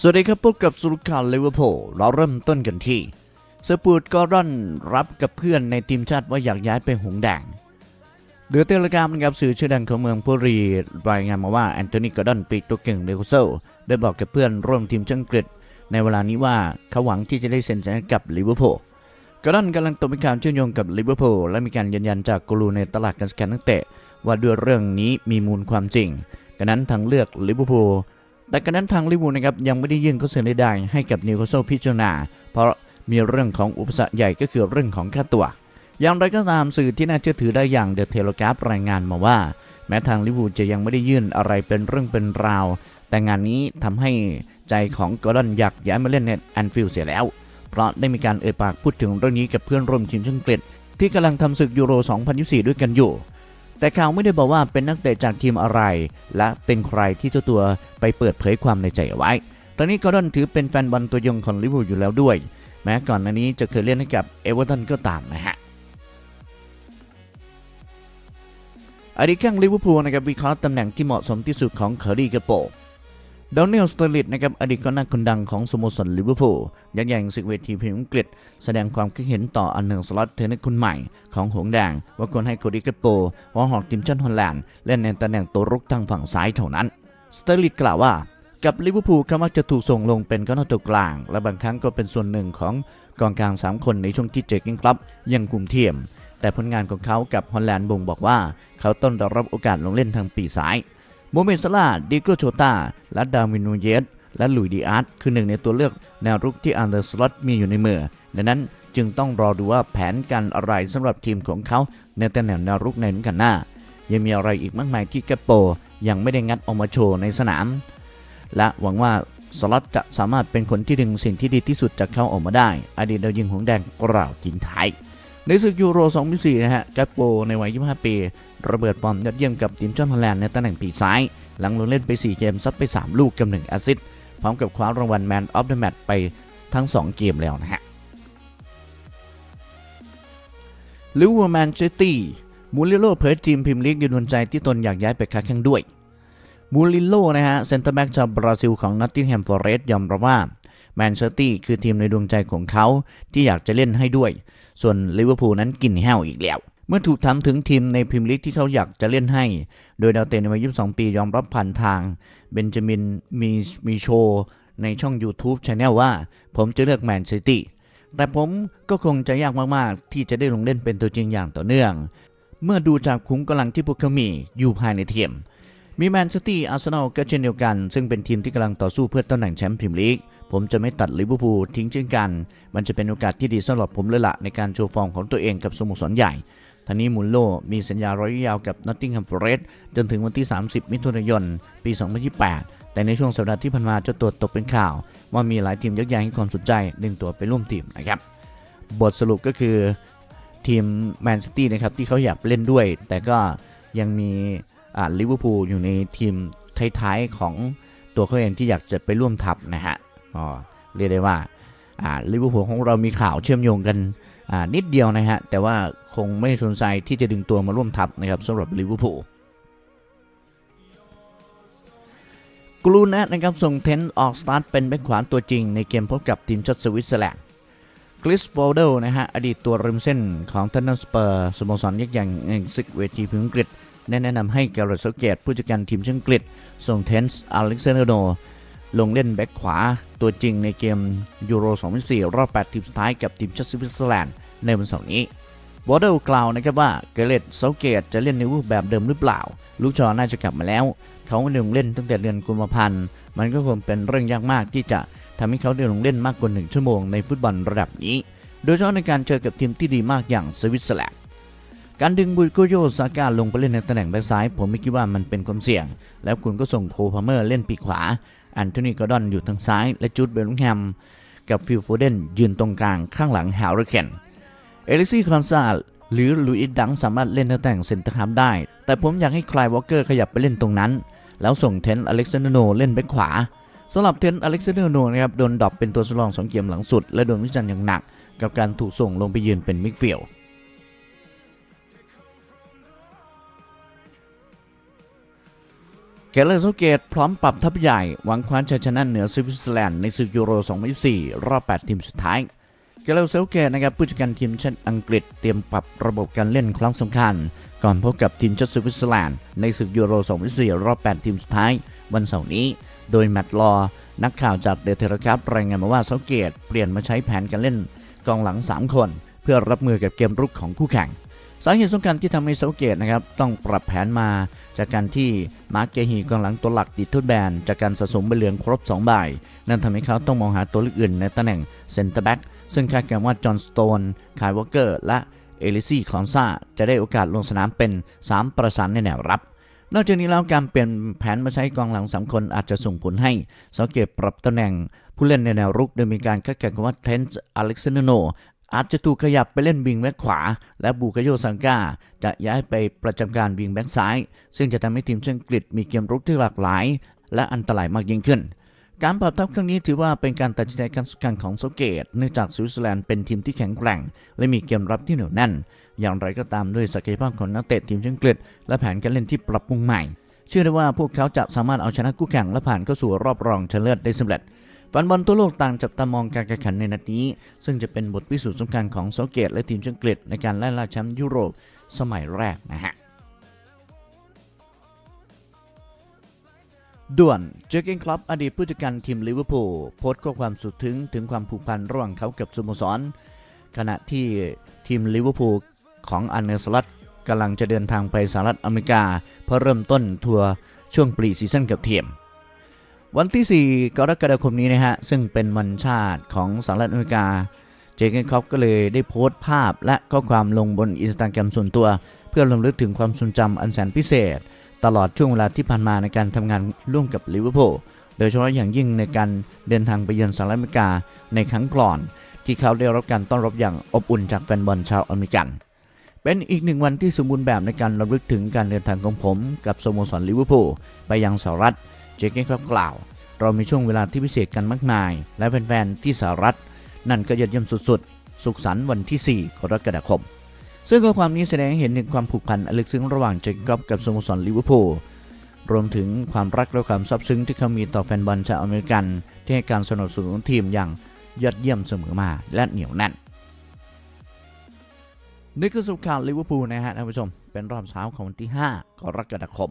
สวัสดีครับพบกับสุรข่าวลิเวอร์พูลเราเริ่มต้นกันที่เซอร์ปูดก็ร่อนรับกับเพื่อนในทีมชาติว่าอยากย้ายไปหงแดงเดือเตลกรามนะครับสื่อชื่อดังของเมืองพุรีรายงานมาว่าแอนโทนีกอร์ดอนปีกตัวเก่งเลโคโซได้บอกกับเพื่อนร่วมทีมชาติอังกฤษในเวลานี้ว่าเขาหวังที่จะได้เซ็นสัญญากับลิเวอร์พูลกอร์ดอนกำลังตกเป็นข่าวเชื่อมโยงกับลิเวอร์พูลและมีการยืนยันจากกูรูในตลาดการสแกนนักเตะว่าด้วยเรื่องนี้มีมูลความจริงดังนั้นทางเลือกลิเวอร์พูล แต่กระนั้นทางลิเวอร์พูนะครับยังไม่ได้ยื่นข้อเสนอใดๆให้กับนิวคาสเซิลพิจารณา เพราะมีเรื่องของอุปสรรคใหญ่ก็คือเรื่องของค่าตัว อย่างไรก็ตามสื่อที่น่าเชื่อถือได้อย่างเดอะเทเลกราฟรายงานมาว่า แม้ทางลิเวอร์พูจะยังไม่ได้ยื่นอะไรเป็นเรื่องเป็นราว แต่งานนี้ทำให้ใจของกอร์ดอนอยากย้ายมาเล่นในแอนฟิลด์เสียแล้ว เพราะได้มีการเอ่ยปากพูดถึงเรื่องนี้กับเพื่อนร่วมทีมชาติอังกฤษที่กำลังทำศึกยูโร 2024 ด้วยกันอยู่ แต่ข่าวไม่ได้บอกว่าเป็นนักเตะจากทีมอะไร และเป็นใครที่เจ้าตัวไปเปิดเผยความในใจเอาไว้ ตอนนี้กอร์ดอนถือเป็นแฟนบอลตัวยงของลิเวอร์พูลอยู่แล้วด้วย แม้ก่อนหน้านี้จะเคยเล่นให้กับเอเวอร์ตันก็ตามนะฮะอดีตแข้งลิเวอร์พูลนะครับวิเคราะห์ตำแหน่งที่เหมาะสมที่สุดของเคอรี่กระโป ดอนนิลสเตอร์ลิตนะครับอดีตกองหน้าคนดังของสโมสรลิเวอร์พูลยักษ์ใหญ่ศึกเวทีพรีเมียร์อังกฤษ แสดงความคิดเห็นต่ออันหนึ่งสล็อตเทนนิสคนใหม่ของหงแดง ว่าควรให้โคดี้กโปหัวหอกทีมชาติฮอลแลนด์เล่นในตำแหน่งตัวรุกทางฝั่งซ้ายเท่านั้น สเตอร์ลิตกล่าวว่า กับลิเวอร์พูลเขามักจะถูกส่งลงเป็นกองหน้าตัวกลาง และบางครั้งก็เป็นส่วนหนึ่งของกองกลาง 3 คนในช่วงที่เจกิงครับยังกลุ่มเทียม แต่ผลงานของเขากับฮอลแลนด์บ่งบอกว่า เขาต้องได้รับโอกาสลงเล่นทางปีกซ้ายโมเมนต์ซาลาดิโกโชตา และดาวินนูเยสและลุยดีอาร์ตคือหนึ่งในตัวเลือกแนวรุกที่อันเดอร์สล็อตมีอยู่ในมือดังนั้นจึงต้องรอดูว่าแผนการอะไรสำหรับทีมของเขาในตำแหน่งแนวรุกในฤดูกาลหน้า ยังมีอะไรอีกมากมายที่แกปโปยังไม่ได้งัดออกมาโชว์ในสนาม และหวังว่าสล็อตจะสามารถเป็นคนที่ดึงสิ่งที่ดีที่สุดจากเขาออกมาได้ อดีตดาวยิงหงแดงกล่าวทิ้งท้ายในศึกยูโร 2024นะฮะแกปโปในวัย 25 ปี ระเบิดฟอร์มยอดเยี่ยมกับทีมชาติฮอลแลนด์ในตำแหน่งปีกซ้าย หลังลงเล่นไป 4 เกม ซัดไป 3 ลูกกับ1แอสซิสต์พร้อมกับคว้ารางวัล Man of the Match ไปทั้ง 2 เกมแล้วนะฮะลิเวอร์แมนเชสตี้มูริโลเผยทีมพิมพ์ลีกยืนยันใจที่ตนอยากย้ายไปค้าแข่งด้วยมูริโลนะฮะเซนเตอร์แบ็กชาวบราซิลของนอตติงแฮมฟอร์เรสต์ยอมรับว่าแมนเชสตี้คือทีมในดวงใจของเขาที่อยากจะเล่นให้ด้วย ส่วนลิเวอร์พูลนั้นกินแห้วอีกแล้ว เมื่อถูกถามถึงทีมในพรีเมียร์ลีกที่เขาอยากจะเล่นให้ โดยดาวเตะในวัย 22 ปียอมรับผ่านทางเบนจามินมีมีโชว์ในช่อง YouTube Channel ว่า ผมจะเลือกแมนซิตี้ แต่ผมก็คงจะยากมากๆ ที่จะได้ลงเล่นเป็นตัวจริงอย่างต่อเนื่อง เมื่อดูจากคุ้มกำลังที่พวกเขามีอยู่ภายในทีม มีแมนซิตี้ อาร์เซนอลก็เช่นเดียวกัน ซึ่งเป็นทีมที่กำลังต่อสู้เพื่อตำแหน่งแชมป์พรีเมียร์ลีกผมจะไม่ตัดลิเวอร์พูลทิ้งเช่นกัน มันจะเป็นโอกาสที่ดีสำหรับผมเลยละในการโชว์ฟอร์มของตัวเองกับสโมสรใหญ่ ทางนี้มูลโลมีสัญญาระยะยาวกับนอตติงแฮมฟอเรสต์จนถึงวันที่ 30 มิถุนายน ปี 2028 แต่ในช่วงสัปดาห์ที่ผ่านมาเจ้าตัวตกเป็นข่าว ว่ามีหลายทีมยักย้ายให้ความสนใจดึงตัวไปร่วมทีมนะครับ บทสรุปก็คือทีมแมนซิตี้นะครับที่เขาอยากเล่นด้วย แต่ก็ยังมีลิเวอร์พูลอยู่ในทีมท้ายๆของตัวเขาเองที่อยากจะไปร่วมทัพนะฮะอ๋อเรียกได้ว่าลิเวอร์พูลของเรามีข่าวเชื่อมโยงกัน นิดเดียวนะฮะ แต่ว่าคงไม่สนใจที่จะดึงตัวมาร่วมทัพนะครับสำหรับลิเวอร์พูลกลูนะนะครับส่งเทนต์ออกสตาร์ทเป็นแบ็คขวาตัวจริงในเกมพบกับทีมชาติสวิตเซอร์แลนด์คริสโฟเดลนะฮะ อดีตตัวริมเส้นของทันนสเปอร์สโมสรยักษ์ใหญ่แห่งศึกเวทีพิมพ์อังกฤษแนะนำให้แกเรตเซเกตผู้จัดการทีมชาติอังกฤษส่งเทนส์อเล็กซานเดอร์ ลงเล่นแบ็คขวา ตัวจริงในเกมยูโร 2024 รอบ 8 ทีมสุดท้ายกับทีมชาติสวิตเซอร์แลนด์ในวันเสาร์นี้วอเดลกล่าวนะครับว่าเกเรตเซาเกตจะเล่นในรูปแบบเดิมหรือเปล่า ลูกชอน่าจะกลับมาแล้ว เขาไม่ได้ลงเล่นตั้งแต่เดือนกุมภาพันธ์ มันก็คงเป็นเรื่องยากมากที่จะทำให้เขาได้ลงเล่นมากกว่าหนึ่งชั่วโมงในฟุตบอลระดับนี้ โดยเฉพาะในการเจอกับทีมที่ดีมากอย่างสวิตเซอร์แลนด์การดึงบุยโกโยซาก้าลงไปเล่นในตำแหน่งแบ็คซ้าย ผมไม่คิดว่ามันเป็นความเสี่ยง แล้วคุณก็ส่งโคพาเมอร์เล่นปีกขวา อนโทนีกอร์ดอนอยู่ทางซ้าย และจูดเบลลิงแฮมกับฟิลโฟเดนยืนตรงกลางข้างหลังแฮร์รี่เคนเอลิซี่คอนซาลหรือลุยส์ดังสามารถเล่นตำแหน่งเซนเตอร์ฮาร์ฟได้ แต่ผมอยากให้คลายวอลเกอร์ขยับไปเล่นตรงนั้น แล้วส่งเทนต์อเล็กซานโนเล่นแบ็คขวาสำหรับเทนต์อเล็กซานโนนะครับโดนดรอปเป็นตัวสำรองสองเกมหลังสุด และโดนวิจารณ์อย่างหนัก กับการถูกส่งลงไปยืนเป็นมิดฟิลด์ แกเลอร์โซเกตพร้อมปรับทัพใหญ่ หวังคว้าชัยชนะเหนือสวิตเซอร์แลนด์ในศึกยูโร 2024 รอบ 8 ทีมสุดท้ายเกเลอร์โซเกตนะครับผู้จัดการทีมชาติอังกฤษเตรียมปรับระบบการเล่นครั้งสำคัญ ก่อนพบกับทีมชาติสวิตเซอร์แลนด์ในศึกยูโร 2024 รอบ 8 ทีมสุดท้ายวันเสาร์นี้ โดยแมตต์ลอว์นักข่าวจากเดอะเทเลกราฟรายงานมาว่าโซเกตเปลี่ยนมาใช้แผนการเล่นกองหลัง 3 คน เพื่อรับมือกับเกมรุกของคู่แข่งสาเหตุสำคัญที่ทำให้เซาเกตนะครับต้องปรับแผนมา จากการที่มาร์กเกฮีกองหลังตัวหลักติดทดแบน จากการสะสมใบเหลืองครบ 2 ใบ นั่นทำให้เขาต้องมองหาตัวเลือกอื่นในตำแหน่งเซนเตอร์แบ็กซึ่งคาดการณ์ว่าจอห์นสโตนคายวอเกอร์ และเอลิซี่คอนซาจะได้โอกาสลงสนามเป็น 3 ประสานในแนวรับนอกจากนี้แล้วการเปลี่ยนแผนมาใช้กองหลัง3คนอาจจะส่งผลให้เซาเกตปรับตำแหน่งผู้เล่นในแนวรุกโดยมีการคาดการณ์ว่าเทนส์อเล็กซานโน อาจจะถูกขยับไปเล่นวิงแบ็กขวา และบูกโยซังกาจะย้ายไปประจำการวิงแบ็กซ้าย ซึ่งจะทำให้ทีมชาติอังกฤษมีเกมรุกที่หลากหลาย และอันตรายมากยิ่งขึ้น การปรับทัพครั้งนี้ถือว่าเป็นการตัดสินใจครั้งสำคัญของโซเกต เนื่องจากสวิตเซอร์แลนด์เป็นทีมที่แข็งแกร่ง และมีเกมรับที่เหนียวแน่น อย่างไรก็ตามด้วยศักยภาพของนักเตะทีมชาติอังกฤษและแผนการเล่นที่ปรับปรุงใหม่ เชื่อได้ว่าพวกเขาจะสามารถเอาชนะคู่แข่งและผ่านเข้าสู่รอบรองชนะเลิศได้สำเร็จ แฟนบอลทั่วโลกต่างจับตามองการแข่งขันในนัดนี้ ซึ่งจะเป็นบทพิสูจน์สำคัญของโซเกตและทีมชาติอังกฤษในการไล่ล่าแชมป์ยุโรปสมัยแรกนะฮะด่วนเจอร์เกนคลับอดีตผู้จัดการทีมลิเวอร์พูลโพสต์ข้อความสุดถึงถึงความผูกพันระหว่างเขากับสโมสร ขณะที่ทีมลิเวอร์พูลของอันเนอร์สลัตกำลังจะเดินทางไปสหรัฐอเมริกา เพื่อเริ่มต้นทัวร์ช่วงปรีซีซั่นกับทีม วันที่ 4 กรกฎาคมนี้นะฮะ ซึ่งเป็นวันชาติของสหรัฐอเมริกา เจเกนคอปก็เลยได้โพสต์ภาพและข้อความลงบนอินสตาแกรมส่วนตัว เพื่อรำลึกถึงความทรงจำอันแสนพิเศษ ตลอดช่วงเวลาที่ผ่านมาในการทำงานร่วมกับลิเวอร์พูลโดยเฉพาะอย่างยิ่งในการเดินทางไปเยือนสหรัฐอเมริกาในครั้งก่อน ที่เขาได้รับการต้อนรับอย่างอบอุ่นจากแฟนบอลชาวอเมริกัน เป็นอีกหนึ่งวันที่สมบูรณ์แบบในการรำลึกถึงการเดินทางของผม กับสโมสรลิเวอร์พูลไปยังสหรัฐ เจเกนครับกล่าว เรามีช่วงเวลาที่พิเศษกันมากมาย และแฟนๆ ที่สหรัฐ นั่นก็ยอดเยี่ยมสุดๆ สุขสันต์วันที่ 4 กรกฎาคม ซึ่งข้อความนี้แสดงให้เห็นถึงความผูกพันอันลึกซึ้งระหว่างเจคอบกับสโมสรลิเวอร์พูลรวมถึงความรักและความซาบซึ้งที่เขามีต่อแฟนบอลชาวอเมริกัน ที่ให้การสนับสนุนทีมอย่างยอดเยี่ยมเสมอมาและเหนียวแน่นนี่คือสุขข่าวลิเวอร์พูลนะฮะท่านผู้ชม เป็นรอบเช้าของวันที่ 5 กรกฎาคม